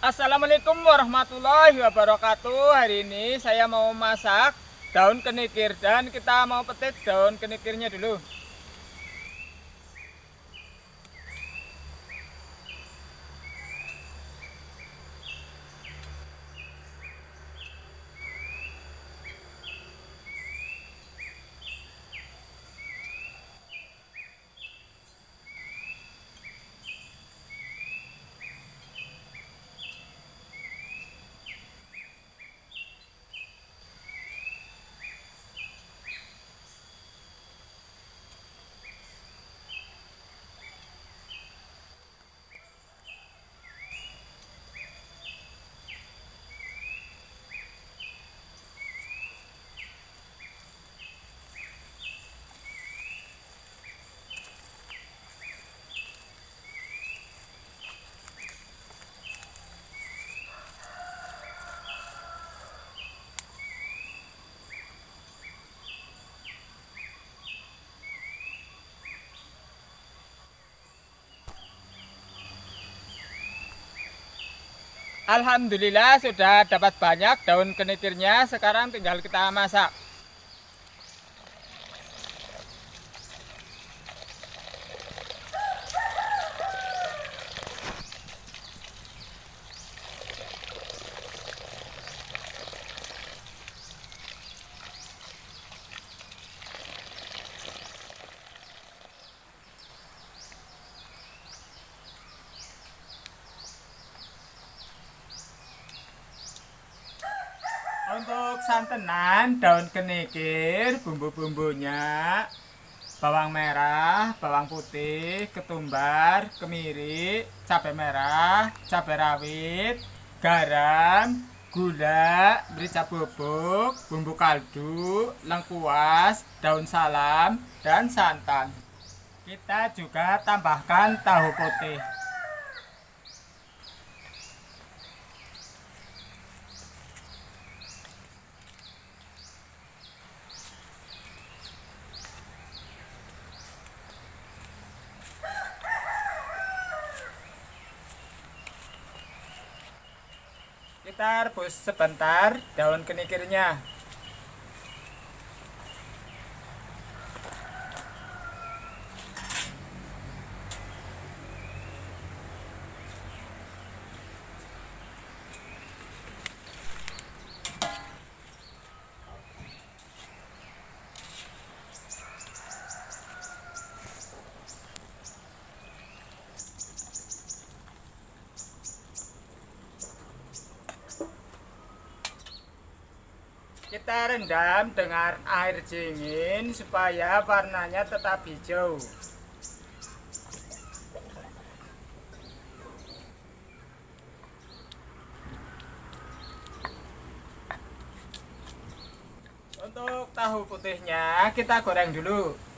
Assalamualaikum warahmatullahi wabarakatuh. Hari ini saya mau masak daun kenikir dan kita mau petik daun kenikirnya dulu. Alhamdulillah sudah dapat banyak daun kenikirnya. Sekarang tinggal kita masak. Untuk santenan daun kenikir, bumbu-bumbunya bawang merah, bawang putih, ketumbar, kemiri, cabai merah, cabai rawit, garam, gula, merica bubuk, bumbu kaldu, lengkuas, daun salam, dan santan. Kita juga tambahkan tahu putih. Kita rebus sebentar daun kenikirnya. Kita rendam dengan air dingin supaya warnanya tetap hijau. Untuk tahu putihnya kita goreng dulu.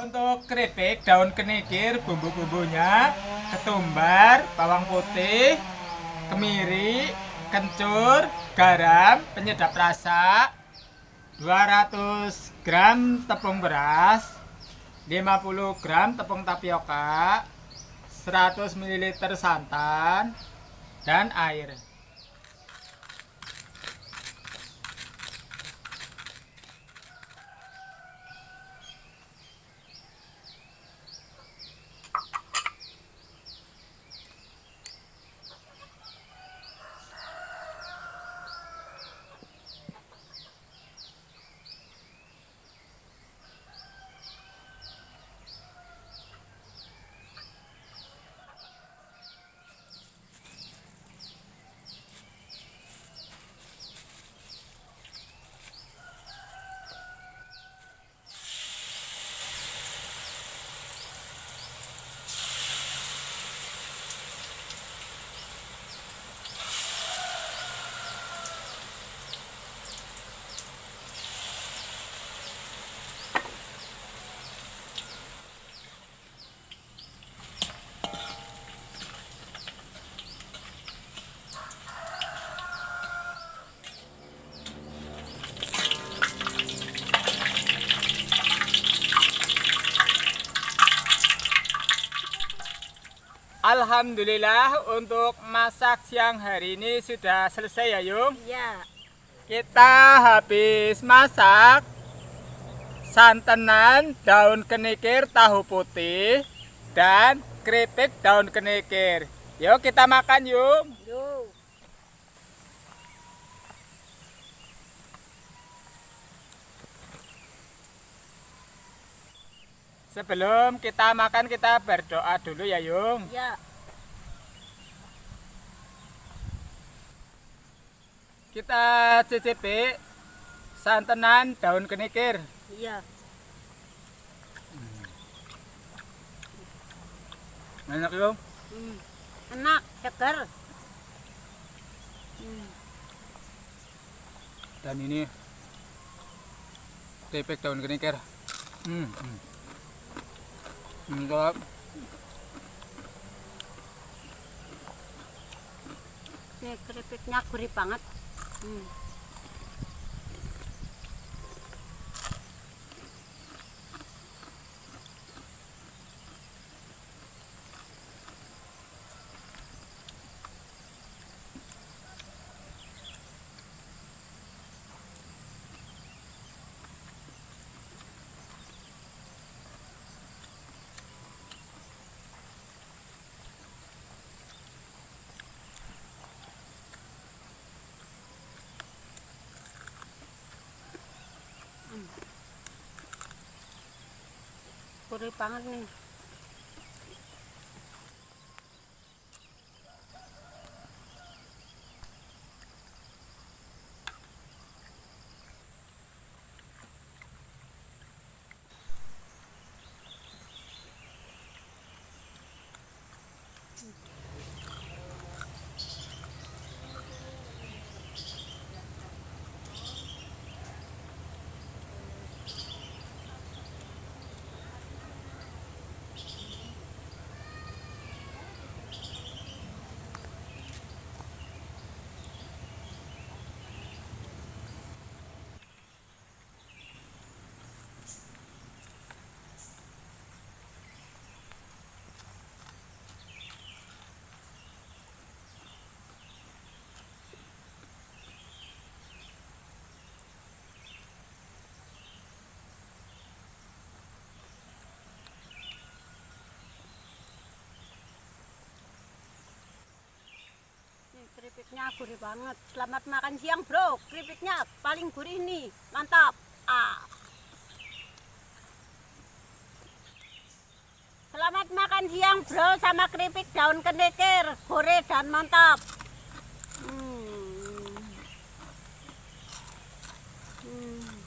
Untuk keripik daun kenikir bumbu-bumbunya ketumbar, bawang putih, kemiri, kencur, garam, penyedap rasa, 200 gram tepung beras, 50 gram tepung tapioka, 100 ml santan, dan air. Alhamdulillah untuk masak siang hari ini sudah selesai ya Yung. Iya. Kita habis masak santenan daun kenikir tahu putih dan keripik daun kenikir. Yuk kita makan Yung. Yuk. Sebelum kita makan kita berdoa dulu ya Yung. Iya. Kita cicipi santenan daun kenikir. Iya. Enak Yung. Hmm. Enak, seger. Hmm. Dan ini keripik daun kenikir. Hmm. hmm. Mantap. Ini keripiknya gurih banget. Hmm. Gurih banget nih. Nih, keripiknya gurih banget. Selamat makan siang, Bro. Keripiknya paling gurih nih. Mantap. Ah. Selamat makan siang, Bro, sama keripik daun kenikir. Gurih dan mantap. Hmm. Hmm.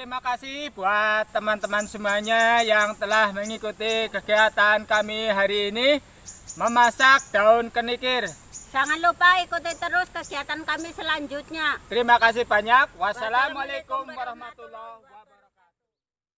Terima kasih buat teman-teman semuanya yang telah mengikuti kegiatan kami hari ini memasak daun kenikir. Jangan lupa ikuti terus kegiatan kami selanjutnya. Terima kasih banyak. Wassalamualaikum warahmatullahi wabarakatuh.